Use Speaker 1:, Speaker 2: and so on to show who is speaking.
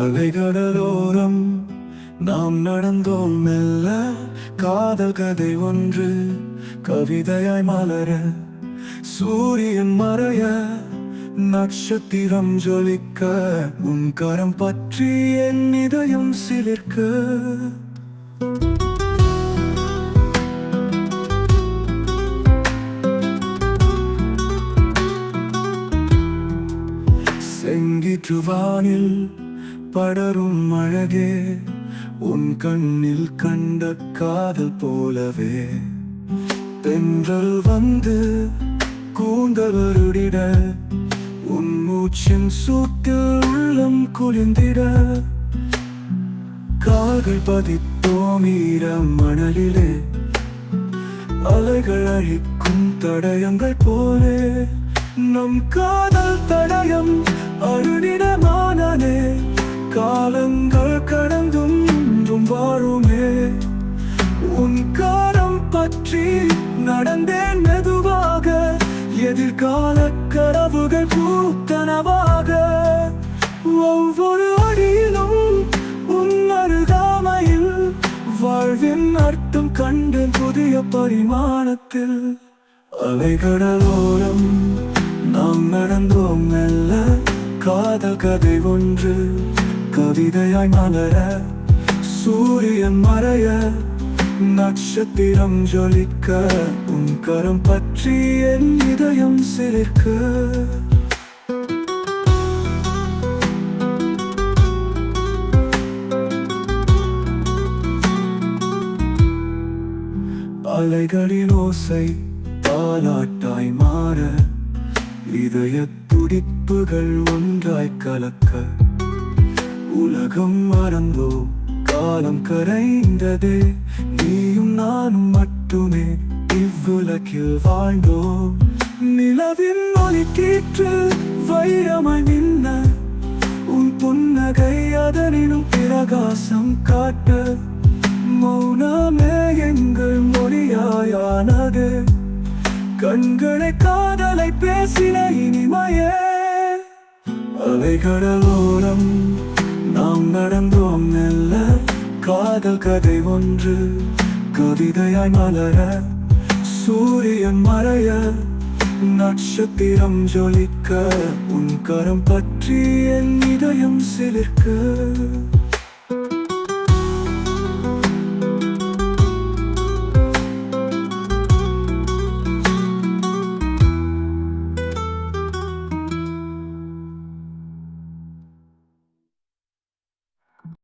Speaker 1: அலைகடலோரம் நாம் நடந்தோம் மெல்ல காதல் கதை ஒன்று கவிதையாய் மலர. சூரியன் மறைய நட்சத்திரம் ஜொலிக்க உன் கரம் பற்றி என் இதயம் சிலிர்க்க. செங்கிற்று வானில் படரும் அழகே உன் கண்ணில் கண்ட காதல் போலவே. தென்றல் வந்து கூந்தல் வருடிட உன் மூச்சின் சூட்டில் உள்ளம் குளிர்ந்திட கால்கள் பதித்தோம் ஈர மணலிலே அலைகள் அழிக்கும் தடயங்கள் போலே. நம் காதல் தடை கனவுகள் பூத்தனவாக ஒவ்வொரு அடியிலும் உன் அருகாமையில் வாழ்வின் அர்த்தம் கண்டு புதிய பரிமாணத்தில். அலைகடலோரம் நாம் நடந்தோம் மெல்ல காதல் கதை ஒன்று. கவிதையாய் மலர சூரியன் மறைய நட்சத்திரம் ஜொலிக்க. உன் கரம் பற்றி என் இதயம் சிலிர்க்க. அலைகளின் ஓசை தாலாட்டாய் மாற இதய துடிப்புகள் ஒன்றாய் கலக்க. உலகம் மறந்தோ காலம் கரைந்ததே நீயும் நானும் மட்டுமே. விளக்கில் வாழ்ந்தோம். நிலவின் ஒளி கீற்று வைரமாய் நின்ன. உன் புன்னகை அதனினும் பிரகாசம் காட்ட. மௌனமே எங்கள் மொழியாயானது. கண்களை காதலை பேசின இனிமையே. அலைகடலோரம் நாம் நடந்தோம் மெல்ல. காதல் கதை ஒன்று கவிதையாய் மலர. சூரியன் மறைய நட்சத்திரம் ஜொலிக்க உன் கரம் பற்றி என் இதயம் சிலிர்க்க.